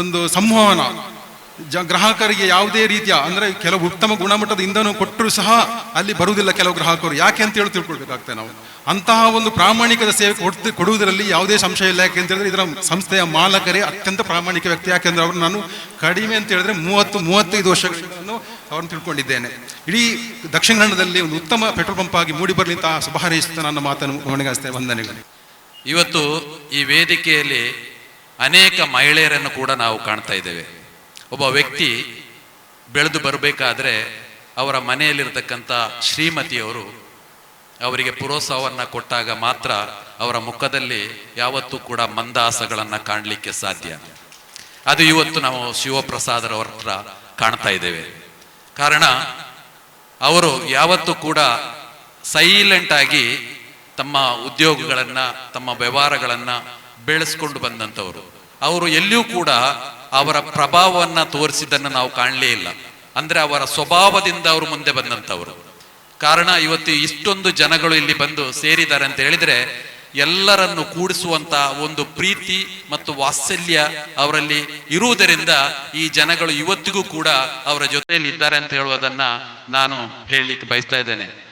ಒಂದು ಸಂವಹನ ಜ ಗ್ರಾಹಕರಿಗೆ ಯಾವುದೇ ರೀತಿಯ, ಅಂದರೆ ಕೆಲವು ಉತ್ತಮ ಗುಣಮಟ್ಟದ ಇಂಧನ ಕೊಟ್ಟರು ಸಹ ಅಲ್ಲಿ ಬರುವುದಿಲ್ಲ ಕೆಲವು ಗ್ರಾಹಕರು. ಯಾಕೆ ಅಂತ ಹೇಳಿ ತಿಳ್ಕೊಳ್ಬೇಕಾಗ್ತದೆ ನಾವು. ಅಂತಹ ಒಂದು ಪ್ರಾಮಾಣಿಕದ ಸೇವೆ ಕೊಡ್ತಿ, ಕೊಡುವುದರಲ್ಲಿ ಯಾವುದೇ ಸಂಶಯ ಇಲ್ಲ. ಯಾಕೆ ಅಂತ ಹೇಳಿದ್ರೆ ಇದರ ಸಂಸ್ಥೆಯ ಮಾಲಕರೇ ಅತ್ಯಂತ ಪ್ರಾಮಾಣಿಕ ವ್ಯಕ್ತಿ. ಯಾಕೆಂದ್ರೆ ಅವರು ನಾನು ಕಡಿಮೆ ಅಂತ ಹೇಳಿದ್ರೆ ಮೂವತ್ತು, ಮೂವತ್ತೈದು ವರ್ಷಗಳನ್ನು ಅವ್ರನ್ನ ತಿಳ್ಕೊಂಡಿದ್ದೇನೆ. ಇಡೀ ದಕ್ಷಿಣ ಕನ್ನಡದಲ್ಲಿ ಒಂದು ಉತ್ತಮ ಪೆಟ್ರೋಲ್ ಪಂಪ್ ಆಗಿ ಮೂಡಿ ಬರಲಿ ಅಂತ ಶುಭ ಹಾರೈಸುತ್ತಾ ನನ್ನ ಮಾತನ್ನು ಕೊನೆಗಾಸ್ತೇನೆ ವಂದನೆಗಳು. ಇವತ್ತು ಈ ವೇದಿಕೆಯಲ್ಲಿ ಅನೇಕ ಮಹಿಳೆಯರನ್ನು ಕೂಡ ನಾವು ಕಾಣ್ತಾ ಇದ್ದೇವೆ. ಒಬ್ಬ ವ್ಯಕ್ತಿ ಬೆಳೆದು ಬರಬೇಕಾದ್ರೆ ಅವರ ಮನೆಯಲ್ಲಿರ್ತಕ್ಕಂಥ ಶ್ರೀಮತಿಯವರು ಅವರಿಗೆ ಪ್ರೋತ್ಸಾಹವನ್ನು ಕೊಟ್ಟಾಗ ಮಾತ್ರ ಅವರ ಮುಖದಲ್ಲಿ ಯಾವತ್ತೂ ಕೂಡ ಮಂದಾಸಗಳನ್ನು ಕಾಣಲಿಕ್ಕೆ ಸಾಧ್ಯ. ಅದು ಇವತ್ತು ನಾವು ಶಿವಪ್ರಸಾದರವರ ಕಾಣ್ತಾ ಇದ್ದೇವೆ. ಕಾರಣ, ಅವರು ಯಾವತ್ತೂ ಕೂಡ ಸೈಲೆಂಟ್ ಆಗಿ ತಮ್ಮ ಉದ್ಯೋಗಗಳನ್ನು, ತಮ್ಮ ವ್ಯವಹಾರಗಳನ್ನು ಬೆಳೆಸ್ಕೊಂಡು ಬಂದಂಥವರು. ಅವರು ಎಲ್ಲಿಯೂ ಕೂಡ ಅವರ ಪ್ರಭಾವವನ್ನ ತೋರಿಸಿದ್ದನ್ನು ನಾವು ಕಾಣಲೇ ಇಲ್ಲ. ಅಂದ್ರೆ ಅವರ ಸ್ವಭಾವದಿಂದ ಅವರು ಮುಂದೆ ಬಂದಂತವರು ಕಾರಣ ಇವತ್ತು ಇಷ್ಟೊಂದು ಜನಗಳು ಇಲ್ಲಿ ಬಂದು ಸೇರಿದ್ದಾರೆ ಅಂತ ಹೇಳಿದ್ರೆ, ಎಲ್ಲರನ್ನು ಕೂಡಿಸುವಂತ ಒಂದು ಪ್ರೀತಿ ಮತ್ತು ವಾತ್ಸಲ್ಯ ಅವರಲ್ಲಿ ಇರುವುದರಿಂದ ಈ ಜನಗಳು ಇವತ್ತಿಗೂ ಕೂಡ ಅವರ ಜೊತೆಯಲ್ಲಿ ಇದ್ದಾರೆ ಅಂತ ಹೇಳುವುದನ್ನ ನಾನು ಹೇಳಲಿಕ್ಕೆ ಬಯಸ್ತಾ ಇದ್ದೇನೆ.